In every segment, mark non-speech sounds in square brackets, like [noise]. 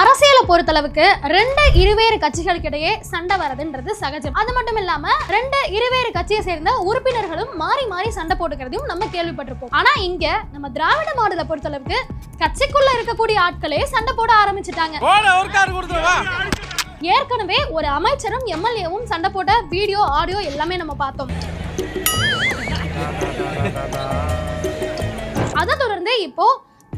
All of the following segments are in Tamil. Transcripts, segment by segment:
அரசியலை பொறுத்தளவுக்கு ரெண்டு இருவேறு கட்சிகளுக்கிடையே சண்டை வரதுன்றது சகஜம். அது மட்டும் இல்லாம ரெண்டு இருவேறு கட்சியை சேர்ந்த உறுப்பினர்களும் மாறி மாறி சண்டை போட்டுக்கிறதையும் நம்ம கேள்விப்பட்டிருப்போம். ஆனா இங்க நம்ம திராவிட மாடலை பொறுத்தளவுக்கு கட்சிக்குள்ள இருக்கக்கூடிய ஆட்களே சண்டை போட ஆரம்பிச்சிட்டாங்க. ஏற்கனவே ஒரு அமைச்சரும் எம்எல்ஏவும் சண்டை போட்ட வீடியோ ஆடியோ எல்லாமே நம்ம பார்த்தோம். [laughs] அதை தொடர்ந்து இப்போ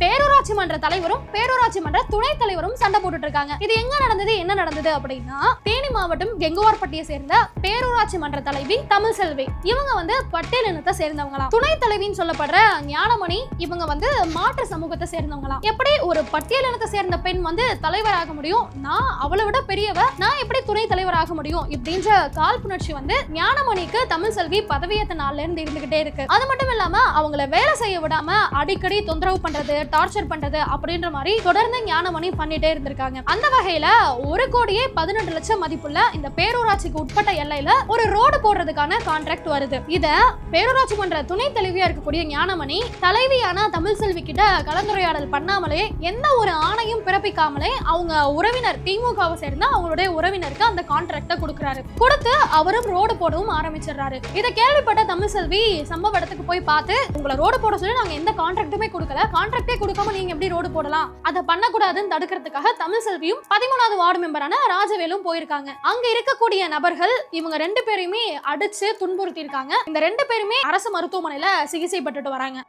பேரூராட்சி மன்ற தலைவரும் பேரூராட்சி மன்ற துணைத் தலைவரும் சண்டை போட்டுட்டு இருக்காங்க இது எங்க நடந்தது என்ன நடந்தது அப்படின்னா தேனி மாவட்டம் கெங்குவார்பட்டியை சேர்ந்த பேரூராட்சி மன்ற தலைவி தமிழ் செல்வி. இவங்க வந்து பட்டேல் இனத்தை சேர்ந்தவங்களாம். துணைத் தலைவின்னு சொல்லப்படுற ஞானமணி இவங்க வந்து மாற்று சமூகத்தை சேர்ந்தவங்களாம். எப்படி ஒரு பட்டியல் இனத்தை சேர்ந்த பெண் வந்து தலைவராக முடியும்? நான் அவளை விட பெரியவ நான் எப்படி துணை தலைவராக முடியும்? இப்படின்ற காழ்ப்புணர்ச்சி வந்து ஞானமணிக்கு தமிழ் செல்வி பதவியேற்ற நாள்ல இருந்து இருந்துகிட்டே இருக்கு. அது மட்டும் இல்லாம அவங்கள வேலை செய்ய விடாம அடிக்கடி தொந்தரவு பண்றது டார்ச்சர் பண்றது அப்படின்ற மாதிரி தொடர்ந்து ஞானமணி பண்ணிட்டே இருந்திருக்காங்க. அந்த வகையில ஒரு கோடியே பதினெட்டு லட்சம் மதிப்புள்ள இந்த பேரூராட்சிக்கு உட்பட்ட எல்லையில ஒரு ரோடு போடுறதுக்கான கான்ட்ராக்ட் வருது. இத பேரூராட்சி மன்ற துணை தலைவியா இருக்கக்கூடிய ஞானமணி தலைவியான தமிழ் செல்வி கிட்ட கலந்துரையாடல் பண்ணாமலே எந்த ஒரு ஆணையும் பிறப்பிக்காமலே அவங்க உறவினர் திமுகவை சேர்ந்த அவங்களுடைய உறவினருக்கு அந்த கான்ட்ராக்ட கொடுக்குறாரு. கொடுத்து அவரும் ரோடு போடவும் ஆரம்பிச்சிடுறாரு. இதை கேள்விப்பட்ட தமிழ் செல்வி சம்பவ இடத்துக்கு போய் பார்த்து உங்களை ரோடு போட சொல்லி நாங்க எந்த கான்ட்ராக்டுமே கொடுக்கல. கான்ட்ராக்டே கொடுக்காம நீங்க எப்படி ரோடு போடலாம்? அதை பண்ணக்கூடாதுன்னு தடுக்கிறதுக்காக தமிழ் செல்வியும் பதிமூணாவது வார்டு மெம்பரான ராஜவேலும் போயிருக்காங்க. அங்க இருக்கக்கூடிய நபர்கள் இவங்க ரெண்டு பேரையுமே அடிச்சு துன்புறுத்தி இருக்காங்க இந்த ரெண்டு பேருமே அரசு மருத்துவமனையில சிகிச்சை பெற்றுட்டு வராங்க.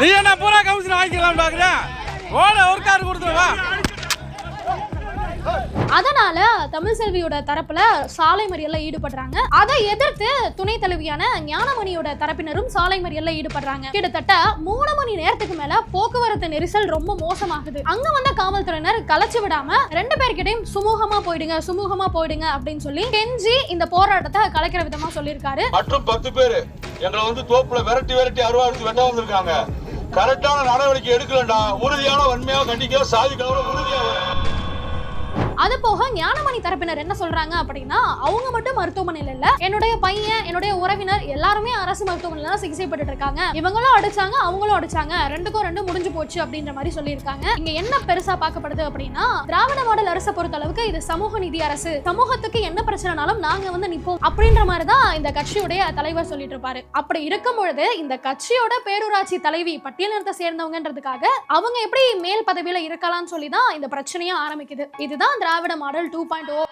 நீ என்ன பூரா கவுன்சிலர் ஆகிக்கலாம் பாக்குறேன் ஓட அதனால தமிழ் செல்வியோட தரப்புல சாலை மறியல்ல ஈடுபடுறாங்க. அதை எதிர்த்து துணை தலைவியான ஞானமணியோட தரப்பினரும் சாலை மறியல்ல ஈடுபடுறாங்க. கிட்டத்தட்ட மூணு மணி நேரத்துக்கு மேல போக்குவரத்து நெரிசல் ரொம்ப மோசமாகுது. அங்க வந்த காவல்துறையினர் கலைச்சு விடாம ரெண்டு பேர்கிட்டையும் சுமூகமா போயிடுங்க சுமூகமா போயிடுங்க அப்படின்னு சொல்லி கெஞ்சி இந்த போராட்டத்தை கலைக்கிற விதமா சொல்லியிருக்காரு. மற்றும் பத்து பேரு எங்களை வந்து தோப்புல விரட்டி விரட்டி அருவா எடுத்து வெட்ட வந்திருக்காங்க. கரெக்டான நடவடிக்கை எடுக்கலண்டா. உறுதியான வன்மையாக கண்டிக்க சாதிக்கலாம் உறுதியாக அது போக ஞானமணி தரப்பினர் என்ன சொல்றாங்க அப்படின்னா அவங்க மட்டும் மருத்துவமனையில இல்ல என்னுடைய பையன் என்னுடைய உறவினர் எல்லாருமே அரசு மருத்துவமனையில தான் சிகிச்சை பெற்றுட்டு இருக்காங்க. இவங்களும் அடிச்சாங்க அவங்களும் அடிச்சாங்க. ரெண்டுக்கும் ரெண்டு முடிஞ்சு போச்சு அப்படின்ற மாதிரி சொல்லியிருக்காங்க. இங்க என்ன பெருசா பார்க்கப்படுது அப்படின்னா திராவிட மாடல் அரசை பொறுத்த அளவுக்கு இது சமூக நிதி அரசு. சமூகத்துக்கு என்ன பிரச்சனைனாலும் நாங்க வந்து நிப்போம் அப்படின்ற மாதிரி தான் இந்த கட்சியுடைய தலைவர் சொல்லிட்டு இருப்பாரு. அப்படி இருக்கும் பொழுது இந்த கட்சியோட பேரூராட்சி தலைவி பட்டியலினத்தை சேர்ந்தவங்கன்றதுக்காக அவங்க எப்படி மேல் பதவியில இருக்கலாம்னு சொல்லி தான் இந்த பிரச்சனையே ஆரம்பிக்குது. இதுதான் Dravida model two point O